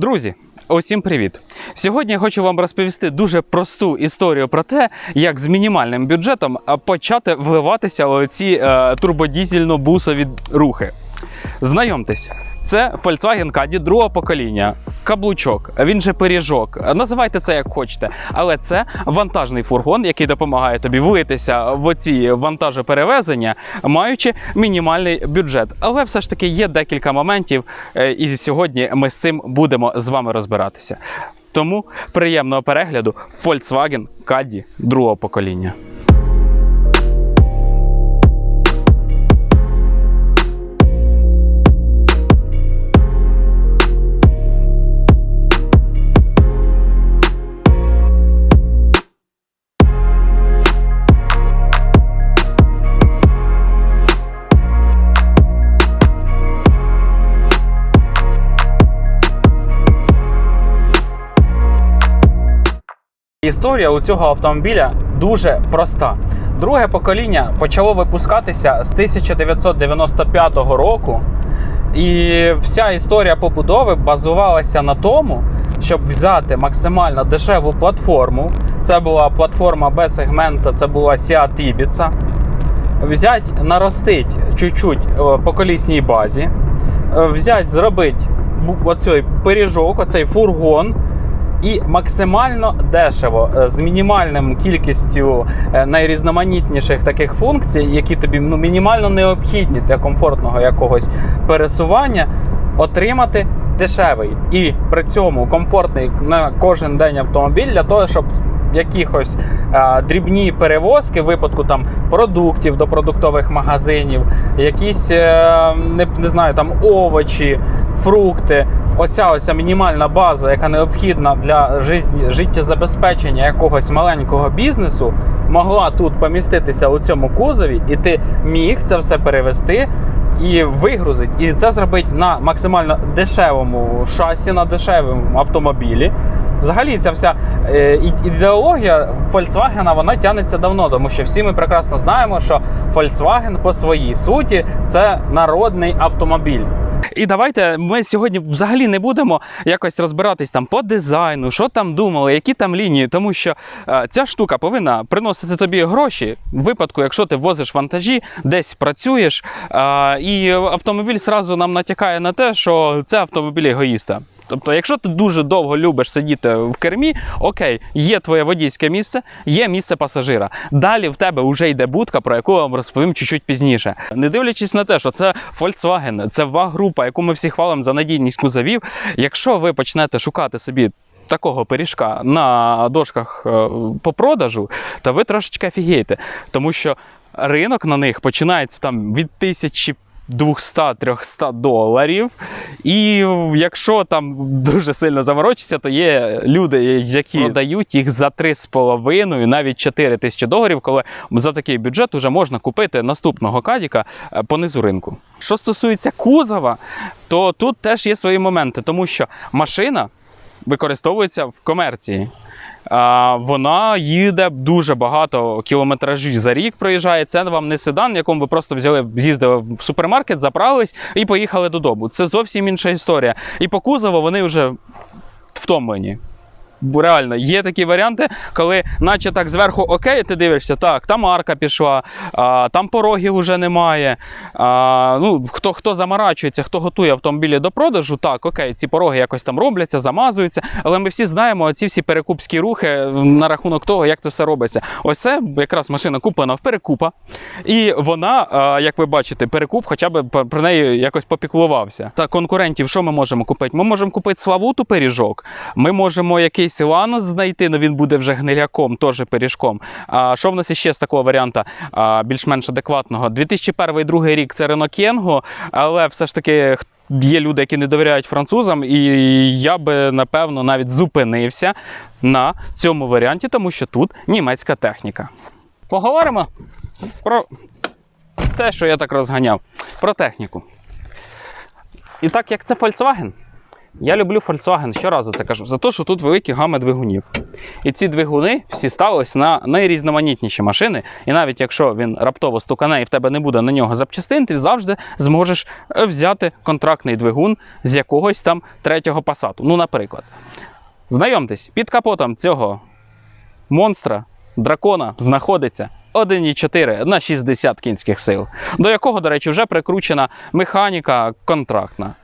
Друзі, усім привіт! Сьогодні я хочу вам розповісти дуже просту історію про те, як з мінімальним бюджетом почати вливатися у ці е, турбодізельно-бусові рухи. Знайомтесь, це Volkswagen Caddy другого покоління, каблучок, він же пиріжок. Називайте це як хочете, але це вантажний фургон, який допомагає тобі влитися в оці вантажоперевезення, маючи мінімальний бюджет. Але все ж таки є декілька моментів, е, і сьогодні ми з цим будемо з вами розбиратися. Тому приємного перегляду Volkswagen Caddy другого покоління. Історія у цього автомобіля дуже проста. Друге покоління почало випускатися з 1995 року, і вся історія побудови базувалася на тому, щоб взяти максимально дешеву платформу. Це була платформа Б-сегмента, це була Seat Ibiza. Взять, наростить чуть-чуть е, по колісній базі, е, взять, зробить оцей пиріжок, оцей фургон, і максимально дешево, е, з мінімальним кількістю е, найрізноманітніших таких функцій, які тобі ну, мінімально необхідні для комфортного якогось пересування, отримати дешевий і при цьому комфортний на кожен день автомобіль для того, щоб якихось е, дрібні перевозки в випадку там продуктів до продуктових магазинів, якісь е, не, не знаю, там овочі, фрукти. Оця ось мінімальна база, яка необхідна для життєзабезпечення якогось маленького бізнесу, могла тут поміститися у цьому кузові, і ти міг це все перевести і вигрузити. І це зробити на максимально дешевому шасі, на дешевому автомобілі. Взагалі, ця вся е, ідеологія Volkswagen вона тягнеться давно, тому що всі ми прекрасно знаємо, що Volkswagen по своїй суті це народний автомобіль. І давайте ми сьогодні взагалі не будемо якось розбиратись там по дизайну, що там думали, які там лінії, тому що е, ця штука повинна приносити тобі гроші в випадку, якщо ти возиш вантажі, десь працюєш, е, і автомобіль сразу нам натякає на те, що це автомобіль егоїста. Тобто, якщо ти дуже довго любиш сидіти в кермі, окей, є твоє водійське місце, є місце пасажира. Далі в тебе вже йде будка, про яку я вам розповім чуть-чуть пізніше. Не дивлячись на те, що це Volkswagen, це ВАГ-група, яку ми всі хвалимо за надійність кузовів. Якщо ви почнете шукати собі такого пиріжка на дошках е, по продажу, то ви трошечки офігієте. Тому що ринок на них починається там від тисячі. 200-300 доларів. І якщо там дуже сильно заморочиться, то є люди, які продають їх за 3,5, навіть 4 тисячі доларів, коли за такий бюджет вже можна купити наступного кадіка е, по низу ринку. Що стосується кузова, то тут теж є свої моменти, тому що машина використовується в комерції. Вона їде дуже багато кілометражі за рік проїжджає. Це вам не седан, якому ви просто взяли, з'їздили в супермаркет, заправились і поїхали додому. Це зовсім інша історія. І по кузову вони вже втомлені. Реально, є такі варіанти, коли, наче так зверху окей, ти дивишся, так, там арка пішла, а, там порогів вже немає. А, ну, хто, хто заморачується, хто готує автомобілі до продажу, так, окей, ці пороги якось там робляться, замазуються. Але ми всі знаємо ці всі перекупські рухи на рахунок того, як це все робиться. Ось це якраз машина куплена в перекупа. І вона, а, як ви бачите, перекуп хоча б про неї якось попіклувався. Та конкурентів, що ми можемо купити? Ми можемо купити Славуту пиріжок, ми можемо якийсь Ланос знайти, але він буде вже гниляком, теж пиріжком. А що в нас іще з такого варіанта більш-менш адекватного? 2001-2002 рік це Renault Kangoo, але все ж таки. Є люди, які не довіряють французам, і я би напевно навіть зупинився на цьому варіанті, тому що тут німецька техніка. Поговоримо про те, що я так розганяв, про техніку. І так як це Volkswagen, Я люблю Volkswagen, щоразу це кажу, за те, що тут великі гами двигунів. І ці двигуни всі ставились на найрізноманітніші машини. І навіть якщо він раптово стукане і в тебе не буде на нього запчастин, ти завжди зможеш е, взяти контрактний двигун з якогось там третього пасату. Ну, наприклад. Знайомтесь, під капотом цього монстра, дракона, знаходиться 1,4 на 60 кінських сил, до якого, до речі, вже прикручена механіка контрактна.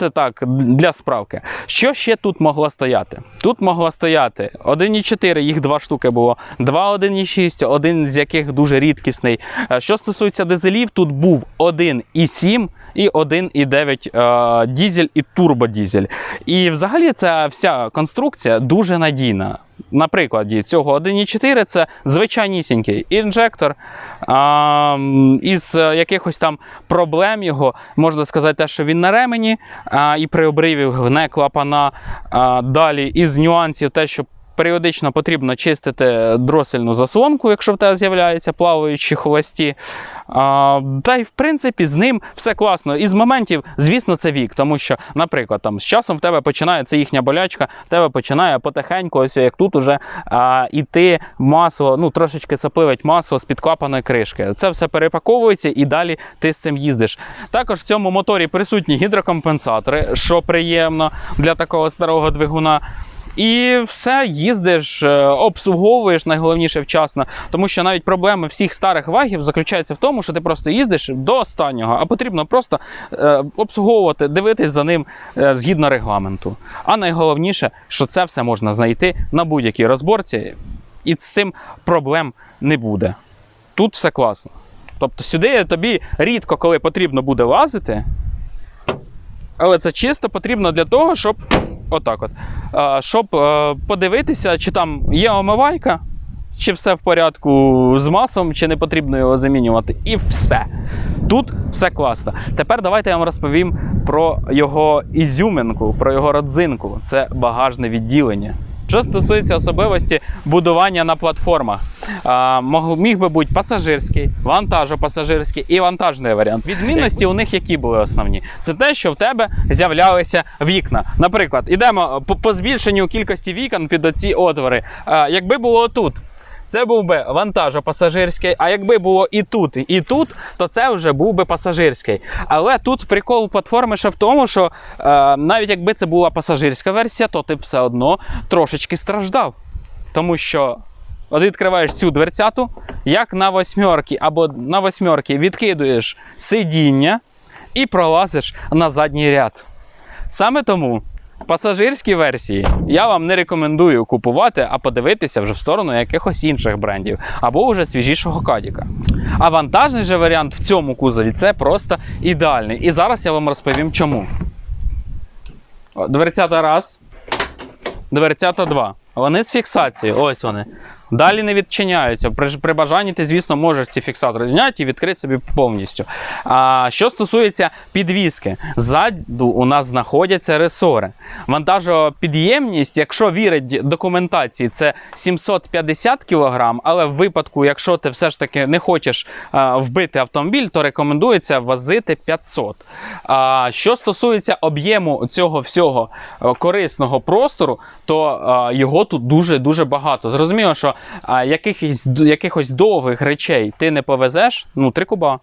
Це так, для справки. Що ще тут могло стояти? Тут могло стояти 1,4, їх два штуки було, два 1,6, один з яких дуже рідкісний. Е, Що стосується дизелів, тут був 1,7 і 1,9 е, дізель і турбодізель. І взагалі ця вся конструкція дуже надійна. На прикладі цього 1,4 це звичайнісінький інжектор. А, із е, якихось там проблем його можна сказати, те, що він на ремені, а, і при обриві гне клапана. А, далі із нюансів те, що періодично потрібно чистити дросельну заслонку, якщо в тебе з'являються плаваючі хвості. А, та й в принципі з ним все класно. Із моментів, звісно, це вік, тому що, наприклад, там з часом в тебе починається їхня болячка, в тебе починає потихеньку, ось як тут уже а, іти масло, ну трошечки сапливить масло з підклапаної кришки. Це все перепаковується і далі ти з цим їздиш. Також в цьому моторі присутні гідрокомпенсатори, що приємно для такого старого двигуна. І все їздиш, е, обслуговуєш найголовніше вчасно, тому що навіть проблеми всіх старих вагів заключаються в тому, що ти просто їздиш до останнього, а потрібно просто е, обслуговувати, дивитись за ним е, згідно регламенту. А найголовніше, що це все можна знайти на будь-якій розборці, і з цим проблем не буде. Тут все класно. Тобто сюди тобі рідко коли потрібно буде лазити, але це чисто потрібно для того, щоб отак от, щоб е, подивитися, чи там є омивайка, чи все в порядку з маслом, чи не потрібно його замінювати. І все. Тут все класно. Тепер давайте я вам розповім про його ізюминку, про його родзинку. Це багажне відділення. Що стосується особливості будування на платформах, а, міг би бути пасажирський, вантажопасажирський і вантажний варіант. Відмінності у них які були основні? Це те, що в тебе з'являлися вікна. Наприклад, ідемо по, по збільшенню кількості вікон під оці отвори. А, якби було тут. Це був би вантажопасажирський, а якби було і тут, і тут, то це вже був би пасажирський. Але тут прикол платформи ще в тому, що е, навіть якби це була пасажирська версія, то ти б все одно трошечки страждав. Тому що от відкриваєш цю дверцяту, як на восьмерки або на восьмерки відкидуєш сидіння і пролазиш на задній ряд. Саме тому пасажирські версії я вам не рекомендую купувати, а подивитися вже в сторону якихось інших брендів або вже свіжішого кадіка. А вантажний же варіант в цьому кузові це просто ідеальний. І зараз я вам розповім чому. Дверцята раз, дверцята два. Вони з фіксацією, ось вони. Далі не відчиняються. При, при бажанні ти, звісно, можеш ці фіксатори зняти і відкрити собі повністю. А що стосується підвіски, ззаду у нас знаходяться ресори. Вантажопідємність, якщо вірить документації, це 750 кг, але в випадку, якщо ти все ж таки не хочеш а, вбити автомобіль, то рекомендується возити 500. А, що стосується об'єму цього всього е, корисного простору, то а, його тут дуже-дуже багато. Зрозуміло, що а, якихось, якихось довгих речей ти не повезеш, ну, 3 куба.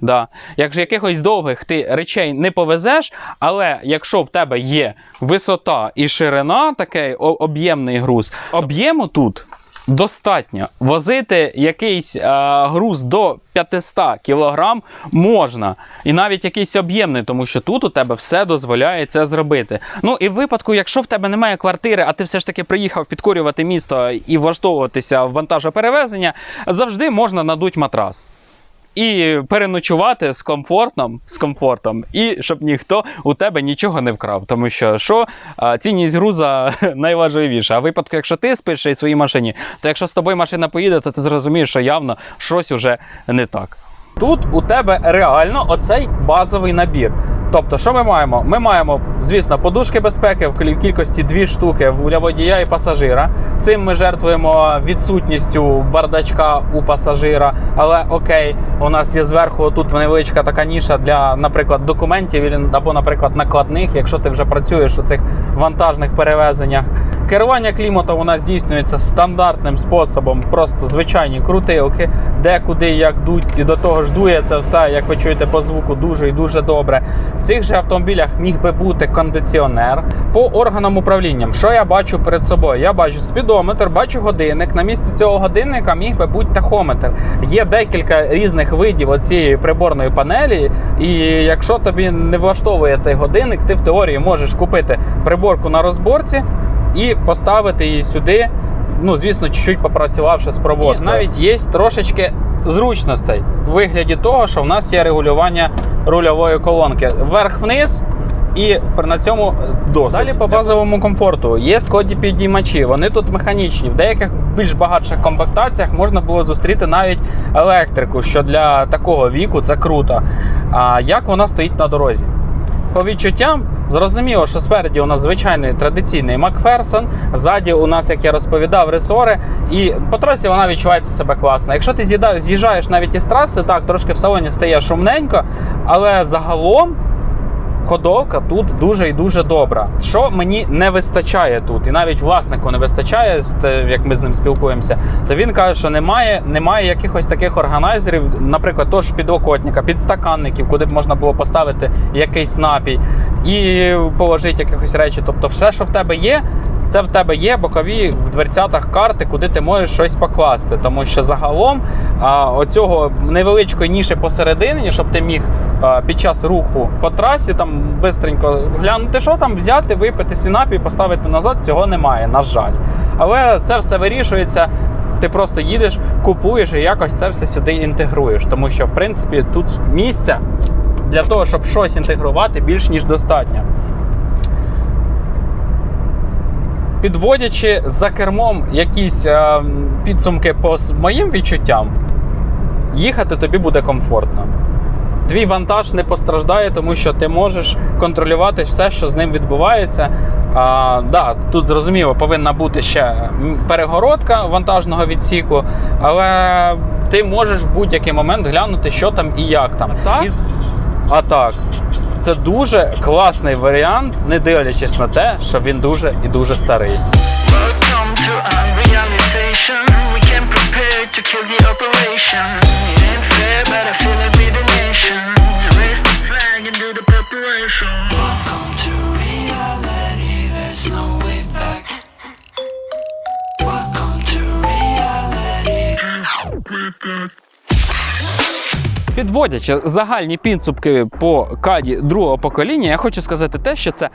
Да. Якщо якихось довгих ти речей не повезеш, але якщо в тебе є висота і ширина, такий об'ємний груз, об'єму тут достатньо. Возити якийсь е, груз до 500 кг можна. І навіть якийсь об'ємний, тому що тут у тебе все дозволяє це зробити. Ну і в випадку, якщо в тебе немає квартири, а ти все ж таки приїхав підкорювати місто і влаштовуватися в вантажоперевезення, завжди можна надуть матрас. І переночувати з комфортом, з комфортом, і щоб ніхто у тебе нічого не вкрав. Тому що що цінність груза найважливіша. А в випадку, якщо ти спиш і в своїй машині, то якщо з тобою машина поїде, то ти зрозумієш, що явно щось уже не так. Тут у тебе реально оцей базовий набір. Тобто, що ми маємо? Ми маємо, звісно, подушки безпеки в кіль- кількості дві штуки для водія і пасажира. Цим ми жертвуємо відсутністю бардачка у пасажира. Але окей, у нас є зверху тут невеличка така ніша для, наприклад, документів або, наприклад, накладних, якщо ти вже працюєш у цих вантажних перевезеннях. Керування кліматом у нас здійснюється стандартним способом, просто звичайні крутилки, де куди як дуть, і до того ж дує це все, як ви чуєте по звуку, дуже і дуже добре. В цих же автомобілях міг би бути кондиціонер. По органам управління, що я бачу перед собою? Я бачу спідометр, бачу годинник. На місці цього годинника міг би бути тахометр. Є декілька різних видів оцієї приборної панелі. І якщо тобі не влаштовує цей годинник, ти в теорії можеш купити приборку на розборці і поставити її сюди. Ну, звісно, чуть-чуть попрацювавши з проводкою. І навіть є трошечки зручностей у вигляді того, що в нас є регулювання рульової колонки вверх-вниз. І на цьому досить. Далі по базовому комфорту є скоді підіймачі. Вони тут механічні. В деяких більш багатших комплектаціях можна було зустріти навіть електрику, що для такого віку це круто. А як вона стоїть на дорозі? По відчуттям зрозуміло, що спереді у нас звичайний традиційний Макферсон, ззаді у нас, як я розповідав, ресори, і по трасі вона відчувається себе класно. Якщо ти з'їжджаєш навіть із траси, так трошки в салоні стає шумненько, але загалом. Ходовка тут дуже і дуже добра. Що мені не вистачає тут, і навіть власнику не вистачає, як ми з ним спілкуємося, то він каже, що немає, немає якихось таких органайзерів, наприклад, того ж підлокотника, підстаканників, куди б можна було поставити якийсь напій і положити якихось речі. Тобто, все, що в тебе є, це в тебе є бокові в дверцятах карти, куди ти можеш щось покласти. Тому що загалом а, оцього невеличкої ніші посередині, щоб ти міг під час руху по трасі там бистренько глянути, що там взяти, випити свій напій, поставити назад, цього немає, на жаль. Але це все вирішується. Ти просто їдеш, купуєш і якось це все сюди інтегруєш. Тому що, в принципі, тут місця для того, щоб щось інтегрувати, більш ніж достатньо. Підводячи за кермом якісь е, підсумки по моїм відчуттям, їхати тобі буде комфортно. Твій вантаж не постраждає, тому що ти можеш контролювати все, що з ним відбувається. А, да, тут зрозуміло, повинна бути ще перегородка вантажного відсіку, але ти можеш в будь-який момент глянути, що там і як там. так? І- а так. Це дуже класний варіант, не дивлячись на те, що він дуже і дуже старий. To. We kill the operation. It ain't fair, but I feel it with the nation. To raise the flag and do the preparation. Welcome to reality. There's no way back. Welcome to reality. With that. Підводячи загальні підсумки по каді другого покоління, я хочу сказати те, що це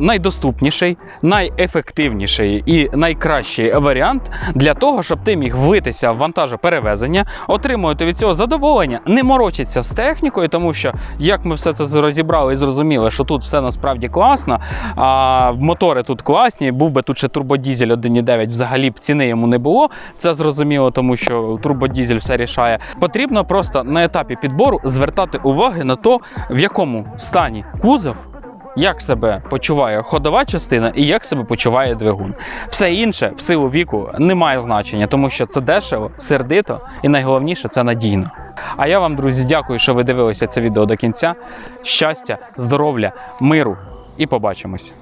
найдоступніший, найефективніший і найкращий варіант для того, щоб ти міг витися в вантажоперевезення, отримувати від цього задоволення, не морочитися з технікою, тому що як ми все це розібрали і зрозуміли, що тут все насправді класно, а мотори тут класні, був би тут ще турбодізель 1.9, взагалі б ціни йому не було. Це зрозуміло, тому що турбодізель все рішає. Потрібно просто на етапі підбору звертати уваги на то, в якому стані кузов. Як себе почуває ходова частина і як себе почуває двигун. Все інше в силу віку не має значення, тому що це дешево, сердито і найголовніше це надійно. А я вам, друзі, дякую, що ви дивилися це відео до кінця. Щастя, здоров'я, миру і побачимося.